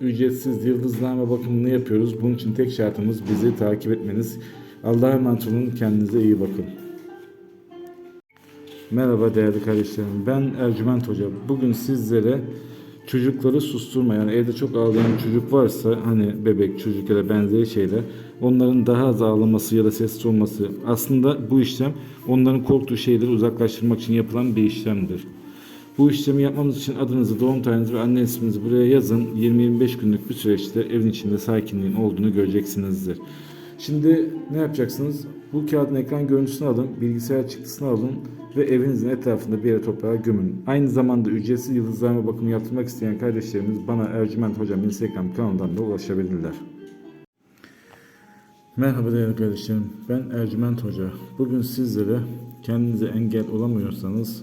ücretsiz yıldızname bakımını yapıyoruz. Bunun için tek şartımız bizi takip etmeniz. Allah'a emanet olun. Kendinize iyi bakın. Merhaba değerli kardeşlerim. Ben Ercüment Hoca. Bugün sizlere çocukları susturma yani evde çok ağlayan çocuk varsa hani bebek çocuk ya da benzeri şeyler onların daha az ağlaması ya da sessiz olması aslında bu işlem onların korktuğu şeyleri uzaklaştırmak için yapılan bir işlemdir. Bu işlemi yapmamız için adınızı, doğum tarihinizi ve anne isminizi buraya yazın. 20-25 günlük bir süreçte evin içinde sakinliğin olduğunu göreceksinizdir. Şimdi ne yapacaksınız? Bu kağıdın ekran görüntüsünü alın, bilgisayar çıktısını alın ve evinizin etrafında bir yere toprağa gömün. Aynı zamanda ücretsiz yıldızlama bakımı yaptırmak isteyen kardeşlerimiz bana Ercüment Hocam Instagram kanalından da ulaşabilirler. Merhaba değerli kardeşlerim. Ben Ercüment Hoca. Bugün sizlere kendinize engel olamıyorsanız